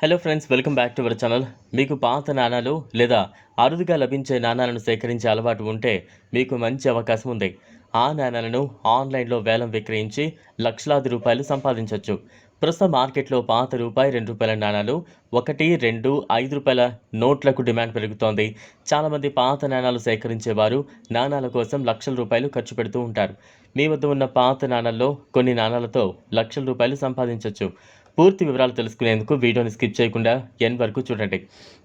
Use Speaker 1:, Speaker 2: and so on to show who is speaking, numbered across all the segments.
Speaker 1: Hello friends welcome back to our channel మీకు పాత నాణాలు లేదా అరుదుగా లభించే నాణాలను సేకరించే అలవాటు ఉంటే మీకు మంచి అవకాశం ఉంది. ఆ నాణాలను ఆన్లైన్లో వేలం విక్రయించి లక్షలాది రూపాయలు సంపాదించవచ్చు ప్రస్తుతం మార్కెట్లో పాత రూపాయి రెండు రూపాయల నాణాలు ఒకటి రెండు ఐదు రూపాయల నోట్లకు డిమాండ్ పెరుగుతోంది. చాలామంది పాత నాణాలు సేకరించేవారు నాణాల కోసం లక్షల రూపాయలు ఖర్చు పెడుతూ ఉంటారు. మీ వద్ద ఉన్న పాత నాణాల్లో కొన్ని నాణాలతో లక్షల రూపాయలు సంపాదించవచ్చు పూర్తి వివరాలు తెలుసుకునేందుకు వీడియోని స్కిప్ చేయకుండా ఎన్ వరకు చూడండి.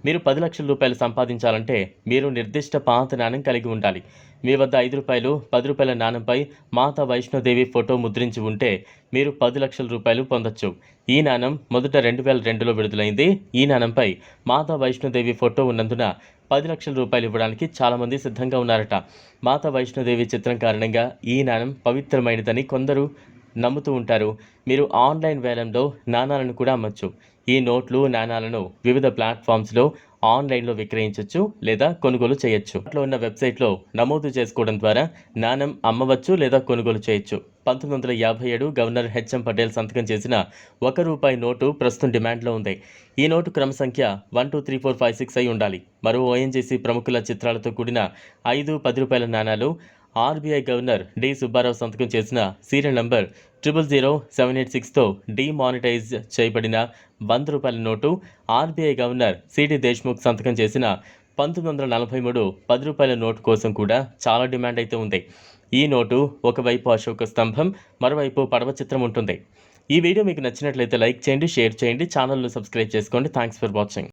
Speaker 1: మీరు పది లక్షల రూపాయలు సంపాదించాలంటే మీరు నిర్దిష్ట పాత నాణం కలిగి ఉండాలి. మీ వద్ద ఐదు రూపాయలు పది రూపాయల నాణ్యంపై మాతా వైష్ణోదేవి ఫోటో ముద్రించి ఉంటే మీరు పది లక్షల రూపాయలు పొందొచ్చు. ఈ నాణం మొదట రెండు వేల రెండులో విడుదలైంది. ఈ నాణంపై మాతా వైష్ణోదేవి ఫోటో ఉన్నందున పది లక్షల రూపాయలు ఇవ్వడానికి చాలామంది సిద్ధంగా ఉన్నారట. మాతా వైష్ణోదేవి చిత్రం కారణంగా ఈ నాణం పవిత్రమైనదని కొందరు నమ్ముతూ ఉంటారు. మీరు ఆన్లైన్ వేలంలో నాణాలను కూడా అమ్మచ్చు. ఈ నోట్లు నాణాలను వివిధ ప్లాట్ఫామ్స్లో ఆన్లైన్లో విక్రయించవచ్చు లేదా కొనుగోలు చేయొచ్చు. అట్లా ఉన్న వెబ్సైట్లో నమోదు చేసుకోవడం ద్వారా నాణం అమ్మవచ్చు లేదా కొనుగోలు చేయొచ్చు. పంతొమ్మిది వందల యాభై ఏడు గవర్నర్ హెచ్ఎం పటేల్ సంతకం చేసిన ఒక రూపాయి నోటు ప్రస్తుతం డిమాండ్లో ఉంది. ఈ నోటు క్రమ సంఖ్య one two three four five six అయి ఉండాలి. మరో ఓఎన్జీసీ ప్రముఖుల చిత్రాలతో కూడిన ఐదు పది రూపాయల నాణాలు ఆర్బీఐ గవర్నర్ డి సుబ్బారావు సంతకం చేసిన serial number triple zero seven eight సిక్స్తో డీమానిటైజ్ చేయబడిన వంద రూపాయల నోటు ఆర్బీఐ గవర్నర్ సిడి దేశ్ముఖ్ సంతకం చేసిన పంతొమ్మిది వందల నలభై మూడు పది రూపాయల నోటు కోసం కూడా చాలా డిమాండ్ అయితే ఉంది. ఈ నోటు ఒకవైపు అశోక స్తంభం మరోవైపు పడవ చిత్రం ఉంటుంది. ఈ వీడియో మీకు నచ్చినట్లయితే లైక్ చేయండి షేర్ చేయండి ఛానల్ను సబ్స్క్రైబ్ చేసుకోండి. Thanks for watching.